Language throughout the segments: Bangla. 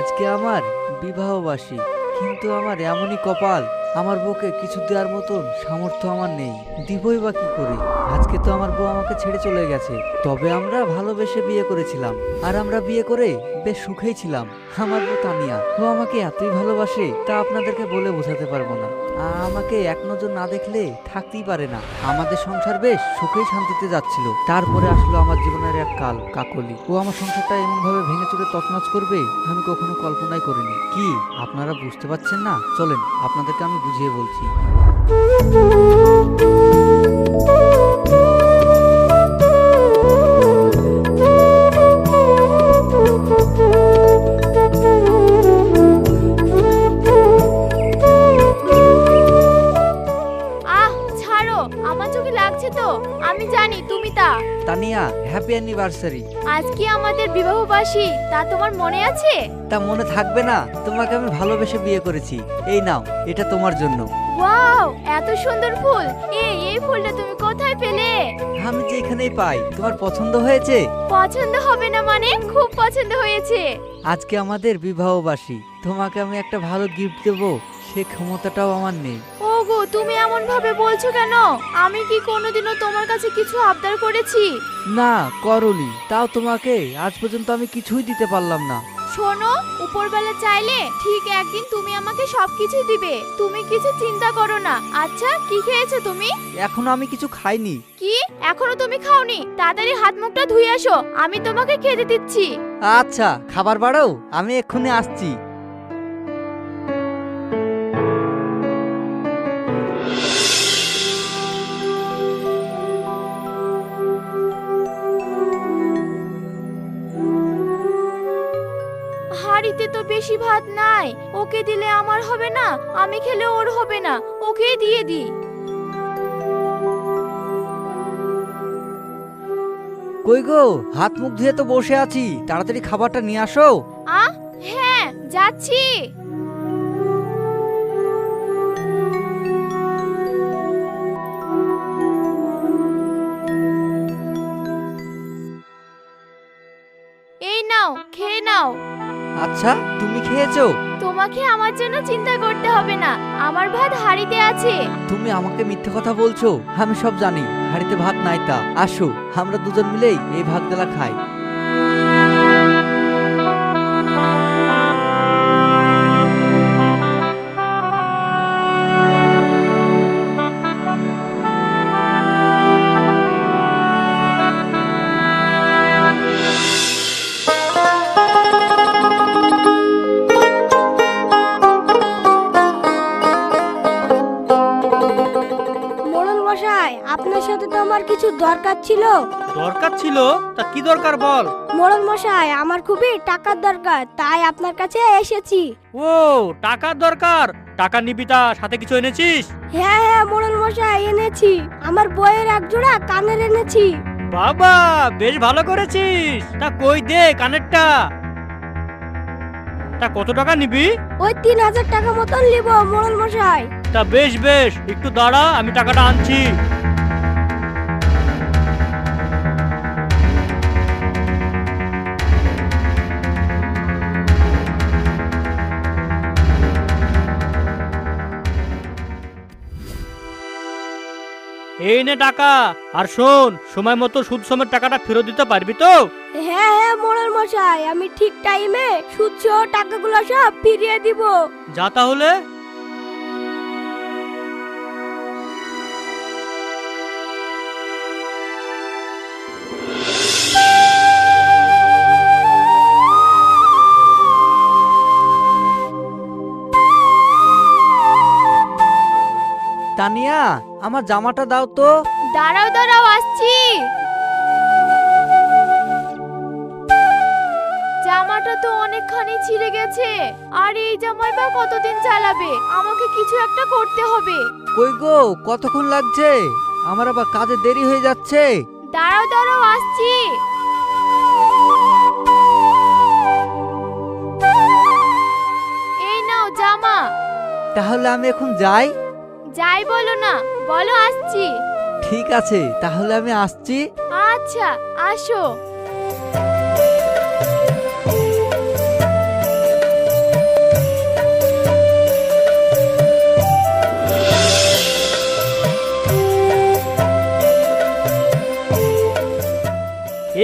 আজকে আমার বিবাহবাসী কিন্তু আমার এমনই কপাল। আমার বউকে কিছু দেওয়ার মতন সামর্থ্য আমার নেই। দিবই বা কি করে? আজকে তো আমার বউ আমাকে ছেড়ে চলে গেছে। তবে আমরা ভালোবেসে বিয়ে করেছিলাম। আর আমরা বিয়ে করে বেশ সুখেই ছিলাম। আমার বউ তানিয়া। ও আমাকে এতই ভালোবাসে, তা আপনাদেরকে বলে বোঝাতে পারব না। আমাকে এক নজর না দেখলে থাকতেই পারে না। আমাদের সংসার বেশ সুখেই শান্তিতে যাচ্ছিল। তারপরে আসলো আমার জীবনের এক কাল, কাকলি। ও আমার সংসারটা এমন ভাবে ভেঙে চলে তছনছ করবে, আমি কখনো কল্পনাই করিনি। কি, আপনারা বুঝতে পারছেন না? চলেন, আপনাদেরকে আমি বুঝিয়ে বলছি। হ্যাপি অ্যানিভার্সারি আজকে আমাদের বিবাহবাসী তা তোমার মনে আছে? তা মনে থাকবে না। তোমাকে আমি ভালোবেসে বিয়ে করেছি। এই নাও এটা তোমার জন্য। ওয়াও! এত সুন্দর ফুল। এই এই ফুলটা তুমি কোথায় পেলে? আমি যে এখানেই পাই তোমার পছন্দ হয়েছে? পছন্দ হবে না মানে খুব পছন্দ হয়েছে। আজকে আমাদের বিবাহবাসী তোমাকে আমি একটা ভালো গিফট দেবো সে ক্ষমতাটাও আমার নেই। ওগো তুমি এমন ভাবে বলছো কেন? আমি কি কোনোদিনও তোমার কাছে কিছু আবদার করেছি? না করলি তাও তোমাকে আজ পর্যন্ত আমি কিছুই দিতে পারলাম না। শোনো উপরবেলা চাইলে ঠিক একদিন তুমি আমাকে সবকিছু দিবে। তুমি কিছু চিন্তা করো না। আচ্ছা কি খেয়েছো তুমি? এখনও আমি কিছু খাইনি। কি? এখনও তুমি খাওনি? তাড়াতাড়ি হাত মুখটা ধুয়ে আসো। আমি তোমাকে খেতে দিচ্ছি। আচ্ছা খাবার বাড়াও। আমি এক্ষুনি আসছি। হাড়িতে তো বেশি ভাত নাই। ওকে দিলে আমার হবে না আমি খেলে ওর হবে না। ওকে দিয়ে দি কই গো হাত মুখ ধুয়ে তো বসে আছি তাড়াতাড়ি খাবারটা নিয়ে আসো। আ হ্যাঁ যাচ্ছি। তুমি খেয়েছো? তোমাকে আমার জন্য চিন্তা করতে হবে না। আমার ভাত হাড়িতে আছে। তুমি আমাকে মিথ্যে কথা বলছো? আমি সব জানি। হাড়িতে ভাত নাই তা। আসো আমরা দুজন মিলেই এই ভাত দেলা খাই। দরকার ছিল? দরকার ছিল? তা কি দরকার বল? মোড়ল মশাই আমার খুবই টাকার দরকার তাই আপনার কাছে এসেছি। ও টাকার দরকার? টাকা নিবি তা সাথে কিছু এনেছিস? হ্যাঁ হ্যাঁ মোড়ল মশাই এনেছি। আমার বইয়ের এক জোড়া কানের এনেছি। বাবা বেশ ভালো করেছিস। তা কই দে কানেরটা? তা কত টাকা নিবি? ওই তিন হাজার টাকা মতন নিব মোড়ল মশাই। তা বেশ বেশ একটু দাঁড়া আমি টাকাটা আনছি। এই নে টাকা। আর শোন সময় মতো সুদ সমেত টাকাটা ফেরত দিতে পারবি তো? হ্যাঁ হ্যাঁ মোড়ল মশাই আমি ঠিক টাইমে সুদ সহ টাকাগুলো সব ফিরিয়ে দিব। যা তাহলে। তানিয়া আমার জামাটা দাও তো। দাঁড়াও দাঁড়াও আসছি। জামাটা তো অনেকখানি ছিঁড়ে গেছে। আর এই জামাই বা কতদিন চালাবে? আমাকে কিছু একটা করতে হবে। কই গো কতক্ষণ লাগছে? আমার আবার কাজে দেরি হয়ে যাচ্ছে। দাঁড়াও দাঁড়াও আসছি। এই নাও জামা। তাহলে আমি এখন যাই। যাই বলো না বলো আসছি। ঠিক আছে তাহলে আমি আসছি। আচ্ছা আসো।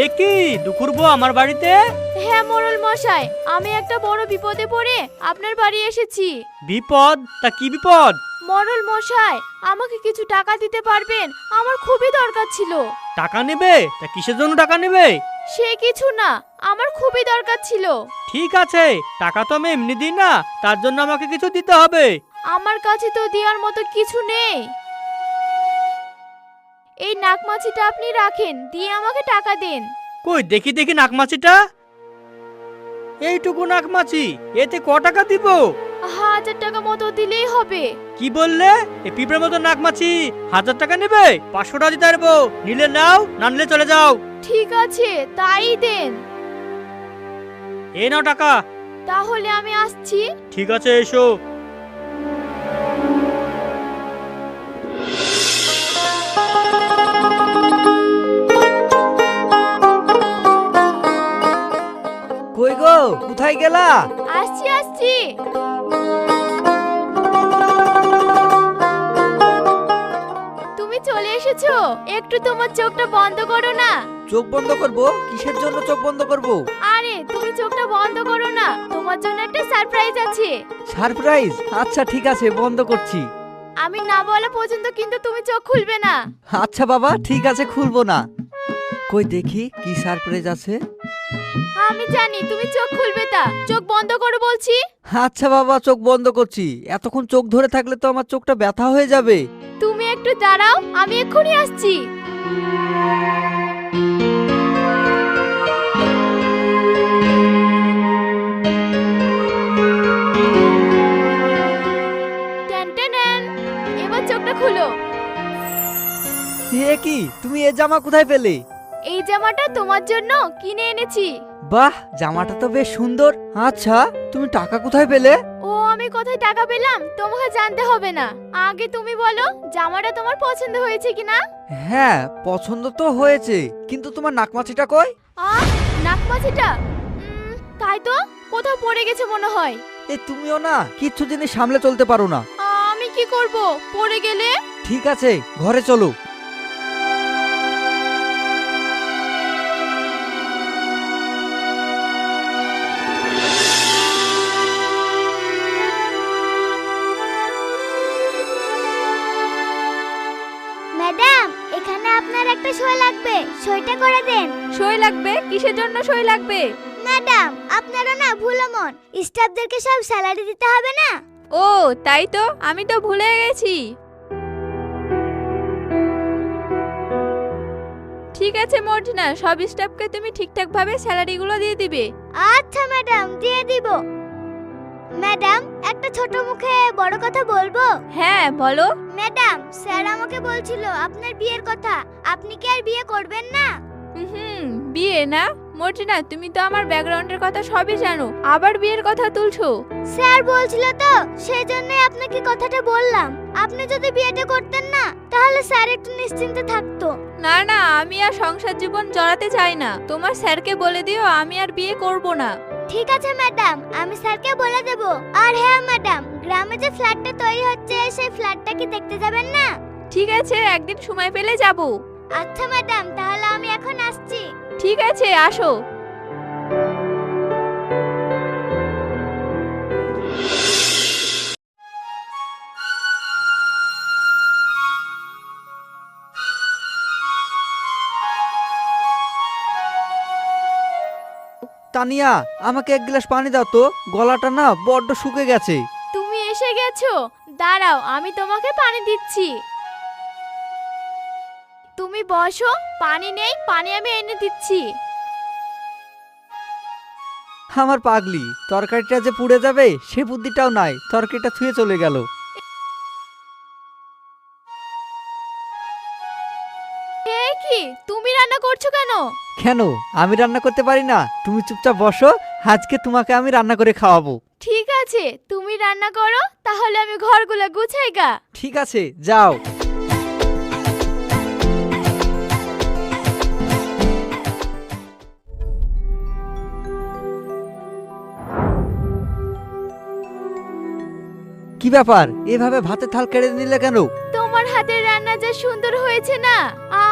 এ কি দুকুরবো আমার বাড়িতে? হ্যাঁ মোরল মশাই আমি একটা বড় বিপদে পড়ে আপনার বাড়ি এসেছি। বিপদ? তা কি বিপদ? মোড়ল মশাই আমাকে কিছু টাকা দিতে পারবেন? আমার খুবই দরকার ছিল। টাকা নেবে? তা কিসের জন্য টাকা নেবে? সে কিছু না আমার খুবই দরকার ছিল। ঠিক আছে টাকা তো আমি এমনি দিই না তার জন্য আমাকে কিছু দিতে হবে। আমার কাছে তো দেওয়ার মতো কিছু নেই। এই নাকমাছিটা আপনি রাখেন দিয়ে আমাকে টাকা দেন। কই দেখি দেখি নাকমাছিটা। এইটুকু নাকমাছি এতে ক টাকা দিব? হাজার টাকা মতো দিলেই হবে। কি বললে? এই পিঁপড়ের মতো নাকমাছি হাজার টাকা নেবে? পাঁচশো টাকা দিতে পারব। নিলে নাও না নিলে চলে যাও। ঠিক আছে তাই দেন। এ নাও টাকা। তাহলে আমি আসছি। ঠিক আছে এসো। কোথায় গেলা? আসছি আসছি। তুমি চলে এসেছ? একটু তোমার চোখটা বন্ধ করো না। চোখ বন্ধ করব? কিসের জন্য চোখ বন্ধ করব? আরে তুমি চোখটা বন্ধ করো না। তোমার জন্য একটা সারপ্রাইজ আছে। সারপ্রাইজ আচ্ছা ঠিক আছে বন্ধ করছি। আমি না বলা পর্যন্ত কিন্তু তুমি চোখ খুলবে না। আচ্ছা বাবা ঠিক আছে খুলবো না। কই দেখি কি সারপ্রাইজ আছে? আমি জানি তুমি চোখ খুলবে তা। চোখ বন্ধ করো বলছি। আচ্ছা বাবা চোখ বন্ধ করছি। এতক্ষণ চোখ ধরে থাকলে তো আমার চোখটা ব্যথা হয়ে যাবে। তুমি একটু দাঁড়াও আমি এক্ষুনি আসছি। ট্যান ট্যান। এবার চোখটা খুলো। কি? তুমি এ জামা কোথায় পেলে? এই জামাটা তোমার জন্য কিনে এনেছি। বাহ জামাটা তো বেশ সুন্দর। আচ্ছা তুমি টাকা কোথায় পেলে? ও আমি কোথায় টাকা পেলাম? তোমাকে জানতে হবে না। আগে তুমি বলো জামাটা তোমার পছন্দ হয়েছে কিনা? হ্যাঁ পছন্দ তো হয়েছে কিন্তু তোমার নাকমাছিটা কই? আ নাকমাছিটা? তাই তো কোথাও পড়ে গেছে মনে হয়। এ তুমিও না কিচ্ছু জিনিস সামলে চলতে পারো না। আমি কি করব? পড়ে গেলে? ঠিক আছে ঘরে চলো। একটা সই লাগবে? সইটা করে দেন। সই লাগবে? কিসের জন্য সই লাগবে? ম্যাডাম আপনারও না ভুলো মন স্টাফদেরকে সব স্যালারি দিতে হবে না? ও তাই তো? আমি তো ভুলে গেছি। ঠিক আছে মর্জিনা। সব স্টাফকে তুমি ঠিকঠাক ভাবে স্যালারিগুলো দিয়ে দিবে। আচ্ছা ম্যাডাম দিয়ে দিব। ম্যাডাম একটা ছোট মুখে বড় কথা বলব? হ্যাঁ বলো। ম্যাডাম স্যার আমাকে বলছিল আপনার বিয়ের কথা। আপনি কি আর বিয়ে করবেন না? হুম বিয়ে না? মর্জিনা তুমি তো আমার ব্যাকগ্রাউন্ডের কথা সবই জানো। আবার বিয়ের কথা তুলছো? স্যার বলছিল তো সেই জন্যই আপনাকে কথাটা বললাম। আপনি যদি বিয়েটা করতেন না তাহলে স্যার একটু নিশ্চিন্তে থাকতো। না না আমি আর সংসার জীবন জড়াতে চাই না। তোমার স্যারকে বলে দিও আমি আর বিয়ে করব না। ঠিক আছে ম্যাডাম আমি স্যারকে বলে দেব। আর হ্যাঁ ম্যাডাম গ্রামে যে ফ্ল্যাটটা তৈরি হচ্ছে সেই ফ্ল্যাটটা কি দেখতে যাবেন না? ঠিক আছে একদিন সময় পেলে যাব। আচ্ছা ম্যাডাম তাহলে আমি এখন আসছি। ঠিক আছে আসো। তানিয়া আমাকে এক গ্লাস পানি দাও তো। গলাটা না বড্ড শুকে গেছে। তুমি এসে গেছো? দাঁড়াও আমি তোমাকে পানি দিচ্ছি। তুমি বসো পানি নেই পানি আমি এনে দিচ্ছি। আমার পাগলি তরকারিটা যে পুড়ে যাবে সে বুদ্ধিটাও নাই তরকারিটা থুয়ে চলে গেল। করছ কেন? কেন? আমি রান্না করতে পারি না। তুমি চুপচাপ বসো আজকে তোমাকে আমি রান্না করে খাওয়াবো। ঠিক আছে তুমি রান্না করো তাহলে আমি ঘরগুলো গুছাই গা। ঠিক আছে যাও। কি ব্যাপার? এভাবে ভাতের থাল কেড়ে নিলে কেন? তোমার হাতের রান্না যা সুন্দর হয়েছে না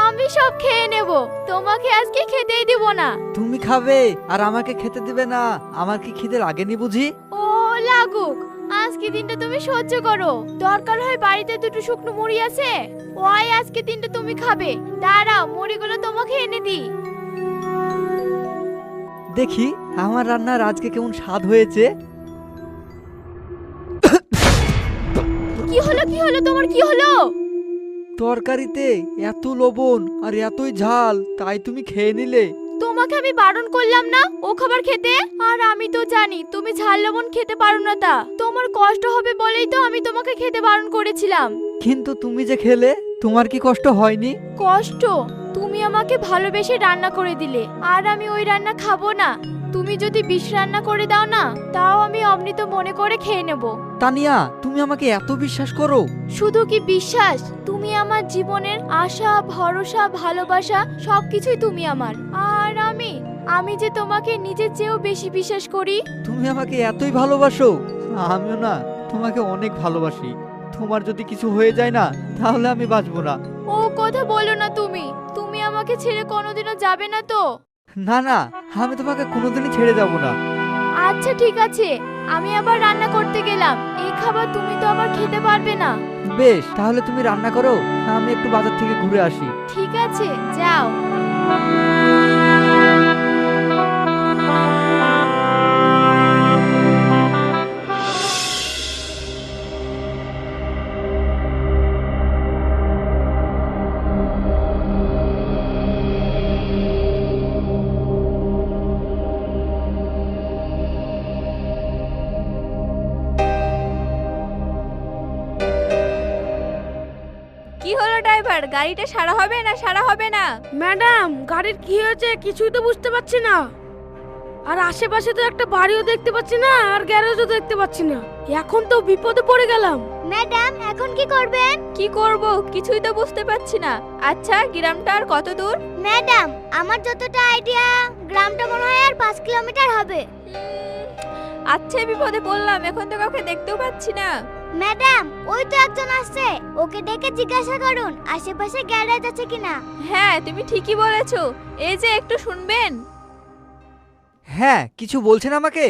আমি সব খেয়ে নেব। তোমাকে আজকে খেতেই দিব না। তুমি খাবে আর আমাকে খেতে দিবে না। আমার কি খিদে লাগেনি বুঝি? ও লাগুক। আজকে দিনটা তুমি সহ্য করো। দরকার হয় বাড়িতে দুটো শুকনো মুড়ি আছে? ওই আজকে দিনটা তুমি খাবে। দাঁড়াও মুড়িগুলো তোমাকে এনে দিই। দেখি আমার রান্নার আজকে কেমন স্বাদ হয়েছে। হলো? তোমার কি হলো? তরকারিতে এত লবণ আর এতই ঝাল তাই তুমি খেয়ে নিলে। তোমাকে আমি বারণ করলাম না ও খাবার খেতে? আর আমি তো জানি তুমি ঝাল লবণ খেতে পারো না তা। তোমার কষ্ট হবে বলেই তো আমি তোমাকে খেতে বারণ করেছিলাম। কিন্তু তুমি যে খেলে তোমার কি কষ্ট হয়নি? কষ্ট? তুমি আমাকে ভালোবেসে রান্না করে দিলে। আর আমি ওই রান্না খাব না। তুমি যদি বিষ রান্না করে দাও না তাও আমি অমৃত মনে করে খেয়ে নেব। তানিয়া তুমি আমাকে এত বিশ্বাস করো। শুধু কি বিশ্বাস? তুমি আমার জীবনের আশা ভরসা ভালোবাসা সবকিছুই তুমি আমার। আর আমি? আমি যে তোমাকে নিজের চেয়েও বেশি বিশ্বাস করি? তুমি আমাকে এতই ভালোবাসো। আমিও না তোমাকে অনেক ভালোবাসি। তোমার যদি কিছু হয়ে যায় না তাহলে আমি বাঁচবো না। ও কথা বলো না তুমি। তুমি আমাকে ছেড়ে কোনোদিনও যাবে না তো? না না আমি তোমাকে কোনোদিনই ছেড়ে যাব না। আচ্ছা ঠিক আছে। আমি আবার রান্না করতে গেলাম। এই খাবার তুমি তো আবার খেতে পারবে না। বেশ তাহলে তুমি রান্না করো আমি একটু বাজার থেকে ঘুরে আসি। ঠিক আছে যাও। গাড়িটা সারা হবে না সারা হবে না? ম্যাডাম গাড়ির কি হয়েছে কিছুই তো বুঝতে পারছি না। আর আশেপাশে তো একটা বাড়িও দেখতে পাচ্ছি না আর গ্যারেজও দেখতে পাচ্ছি না। এখন তো বিপদে পড়ে গেলাম। ম্যাডাম এখন কি করবেন? কি করব? কিছুই তো বুঝতে পারছি না। আচ্ছা গ্রামটা আর কত দূর? ম্যাডাম আমার যতটা আইডিয়া গ্রামটা মনে হয় আর পাঁচ কিলোমিটার হবে। আচ্ছা বিপদে পড়লাম। এখন তো কাউকে দেখতেও পাচ্ছি না। ম্যাডাম ওই তো একজন আসছে। ওকে ডেকে জিজ্ঞাসা করুন আশেপাশে গ্যারেজ আছে কিনা। হ্যাঁ তুমি ঠিকই বলেছ। এই যে একটু শুনবেন। হ্যাঁ কিছু বলছেন আমাকে?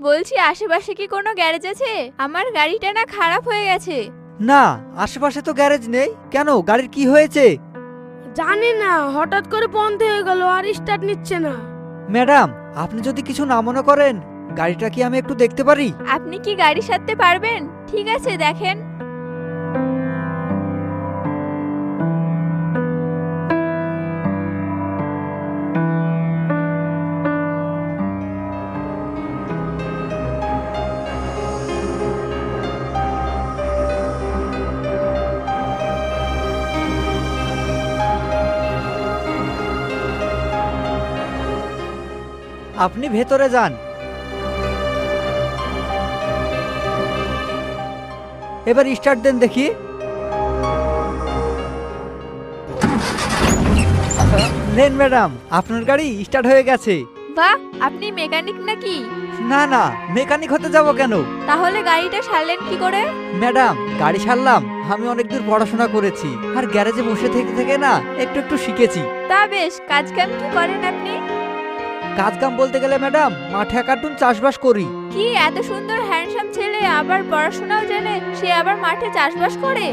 বলছি আশেপাশে কি কোনো গ্যারেজ আছে? আমার গাড়িটা না খারাপ হয়ে গেছে। না আশেপাশে তো গ্যারেজ নেই। কেন গাড়ির কি হয়েছে? জানি না হঠাৎ করে বন্ধ হয়ে গেল আর স্টার্ট নিচ্ছে না। ম্যাডাম আপনি যদি কিছু না মনে করেন গাড়িটা কি আমি একটু দেখতে পারি? আপনি কি গাড়ি সারতে পারবেন? ঠিক আছে দেখেন। আপনি ভেতরে যান। এবার স্টার্ট দেন দেখি। নেন ম্যাডাম আপনার গাড়ি স্টার্ট হয়ে গেছে। বাহ আপনি মেকানিক নাকি? না না মেকানিক হতে যাব কেন? তাহলে গাড়িটা সারলেন কি করে? ম্যাডাম গাড়ি সারলাম আমি অনেক দূর পড়াশোনা করেছি। আর গ্যারেজে বসে থেকে থেকে না একটু একটু শিখেছি। তা বেশ কাজ কাম কি করেন আপনি? কাজ কাম বলতে গেলে ম্যাডাম মাঠে কার্টুন চাষবাস করি। কি এত সুন্দর হ্যান্ডসাম ছেলে আবার পড়াশোনাও জেনে সে আবার মাঠে চাষবাস করে?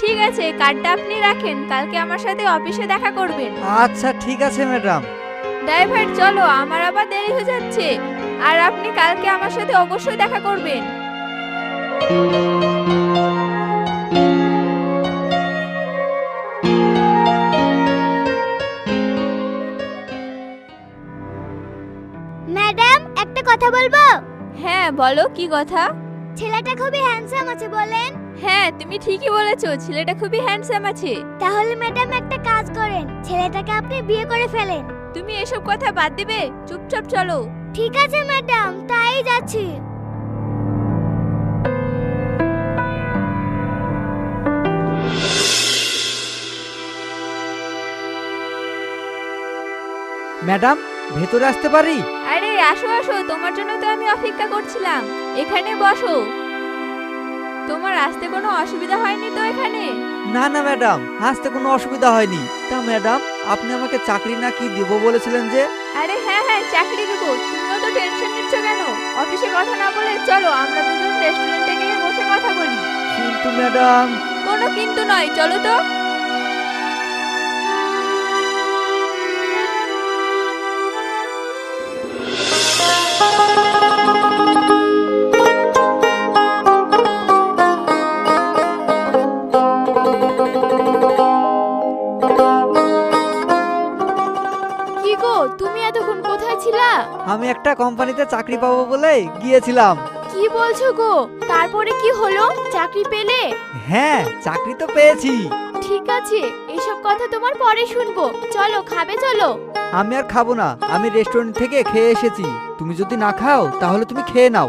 ঠিক আছে কার্ডটা আপনি রাখেন কালকে আমার সাথে অফিসে দেখা করবেন। আচ্ছা ঠিক আছে ম্যাডাম। ড্রাইভার চলো আমার আবার দেরি হয়ে যাচ্ছে। আর আপনি কালকে আমার সাথে অবশ্যই দেখা করবেন। ম্যাডাম একটা কথা বলব? হ্যাঁ বলো কি কথা? ছেলেটা খুবই হ্যান্ডসাম আছে বলেন। হ্যাঁ তুমি ঠিকই বলেছ ছেলেটা খুবই হ্যান্ডসাম আছে। তাহলে ম্যাডাম একটা কাজ করেন ছেলেটাকে আপনি বিয়ে করে ফেলেন। তুমি এসব কথা বাদ দিবে? চুপচাপ চলো। ঠিক আছে ম্যাডাম তাই যাচ্ছি। ম্যাডাম ভেতরে আসতে পারি? আরে আসো আসো তোমার জন্য তো আমি অপেক্ষা করছিলাম। এখানে বসো। তোমার আসতে কোনো অসুবিধা হয়নি তো এখানে? না না ম্যাডাম আসতে কোনো অসুবিধা হয়নি। তা ম্যাডাম আপনি আমাকে চাকরি না কি দিব বলেছিলেন যে? আরে হ্যাঁ হ্যাঁ চাকরি দেবো। তুমিও তো টেনশন নিচ্ছ কেন? অফিসে কথা না বলে চলো আমরা দুজন রেস্টুরেন্টে গিয়ে বসে কথা বলি। কিন্তু ম্যাডাম। কোনো কিন্তু নয় চলো তো। আমি একটা কোম্পানিতে চাকরি পাবো বলে গিয়েছিলাম। কি বলছো গো? তারপরে কি হলো? চাকরি পেলে? হ্যাঁ চাকরি তো পেয়েছি। ঠিক আছে এসব কথা তোমার পরে শুনব। চলো খাবে চলো। আমি আর খাব না আমি রেস্টুরেন্ট থেকে খেয়ে এসেছি। তুমি যদি না খাও তাহলে তুমি খেয়ে নাও।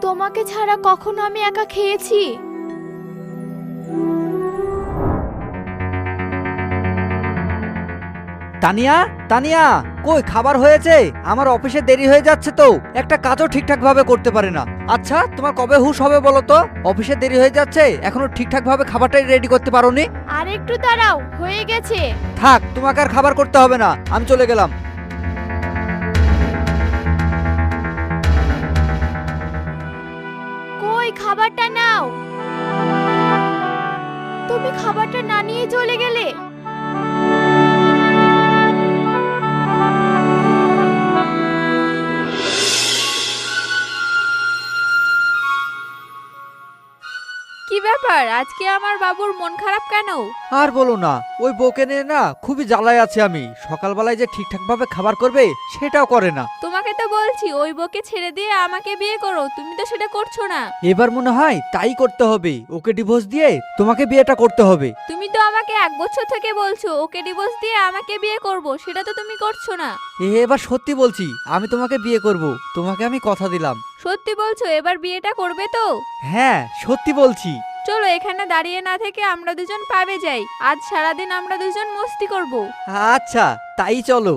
তোমাকে ছাড়া কখনো আমি একা খেয়েছি? তানিয়া তানিয়া কই খাবার হয়েছে? আমার অফিসে দেরি হয়ে যাচ্ছে তো। একটা কাজও ঠিকঠাক ভাবে করতে পারে না। আচ্ছা তোমার কবে হুশ হবে বলো তো? অফিসে দেরি হয়ে যাচ্ছে এখনও ঠিকঠাক ভাবে খাবারটাই রেডি করতে পারোনি? আর একটু দাঁড়াও হয়ে গেছে। থাক তোমাকে আর খাবার করতে হবে না আমি চলে গেলাম। কই খাবারটা নাও? তুমি খাবারটা না নিয়ে চলে গেলে? কি ব্যাপার? আজকে আমার বাবুর মন খারাপ কেন? আর বলো না ওই বউকে নিয়ে না খুবই জ্বালায় আছে আমি। সকালবেলায় যে ঠিকঠাক ভাবে খাবার করবে সেটাও করে না। তোমাকে তো বলছি ওই বউকে ছেড়ে দিয়ে আমাকে বিয়ে করো। তুমি তো সেটা করছ না। এবার মনে হয় তাই করতে হবে। ওকে ডিভোর্স দিয়ে তোমাকে বিয়েটা করতে হবে। তুমি তো আমাকে এক বছর থেকে বলছো ওকে ডিভোর্স দিয়ে আমাকে বিয়ে করব। সেটা তো তুমি করছ না। এ এবার সত্যি বলছি আমি তোমাকে বিয়ে করব। তোমাকে আমি কথা দিলাম। সত্যি বলছো এবার বিয়েটা করবে তো? হ্যাঁ সত্যি বলছি। চলো এখানে দাঁড়িয়ে না থেকে আমরা দুজন পাবে যাই। আজ সারাদিন আমরা দুজন মস্তি করব। আচ্ছা তাই চলো।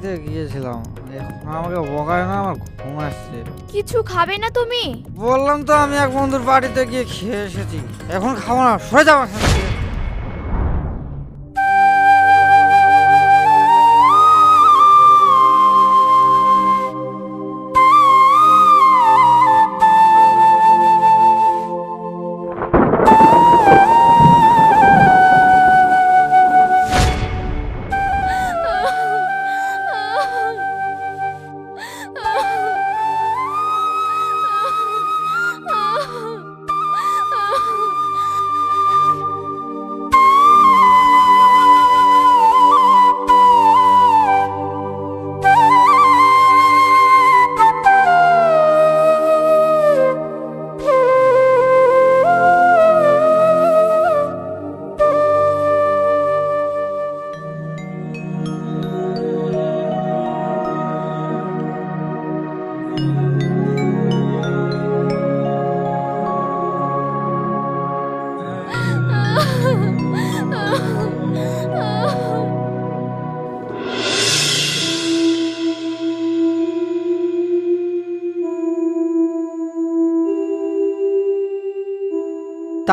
বাড়িতে গিয়েছিলাম। এখন আমাকে বকায় না আমার ঘুম আসছে। কিছু খাবে না তুমি? বললাম তো আমি এক বন্ধুর বাড়িতে গিয়ে খেয়ে এসেছি। এখন খাব না সরে যাব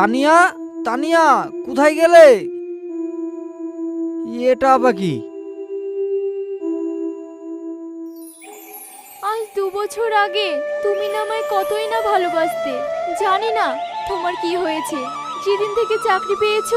তানিয়া তানিয়া, কোথায় গেলে? এটা আবার কি? আজ দু বছর আগে তুমি না আমায় কতই না ভালোবাসতে। জানি না তোমার কি হয়েছে। যেদিন থেকে চাকরি পেয়েছ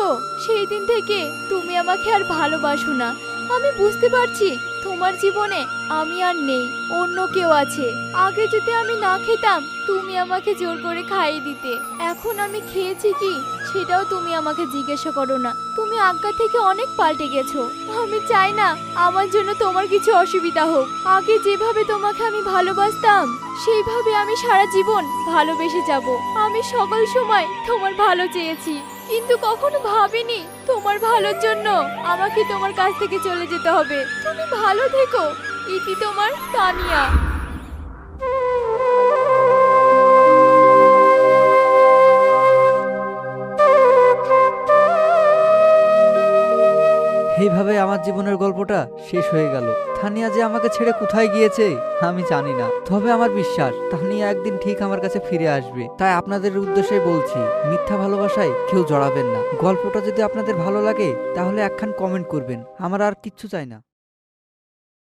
সেই দিন থেকে তুমি আমাকে আর ভালোবাসো না। আমি বুঝতে পারছি তোমার জীবনে আমি আর নেই, অন্য কেউ আছে। আগে যদি আমি না খেতাম, তুমি আমাকে জোর করে খাইয়ে দিতে। এখন আমি খেয়েছি কি? সেটাও তুমি আমাকে জিজ্ঞাসা করো না। তুমি আজ্ঞা থেকে অনেক পাল্টে গেছো। আমি চাই না আমার জন্য তোমার কিছু অসুবিধা হোক। আগে যেভাবে তোমাকে আমি ভালোবাসতাম, সেইভাবে আমি সারা জীবন ভালোবেসে যাব। আমি সকল সময় তোমার ভালো চেয়েছি। কিন্তু কখনো ভাবিনি তোমার ভালোর জন্য আমাকে তোমার কাছ থেকে চলে যেতে হবে। তুমি ভালো থেকো, ইতি তোমার তানিয়া। জীবনের গল্পটা শেষ হয়ে গেল। থানিয়া যে আমাকে ছেড়ে কোথায় গিয়েছে, আমি জানি না। তবে আমার বিশ্বাস, থানিয়া একদিন ঠিক আমার কাছে ফিরে আসবে। তাই আপনাদের উদ্দেশ্যে বলছি, মিথ্যা ভালোবাসায় কেউ জড়াবেন না। গল্পটা যদি আপনাদের ভালো লাগে, তাহলে একখান কমেন্ট করবেন। আমার আর কিচ্ছু চাই না।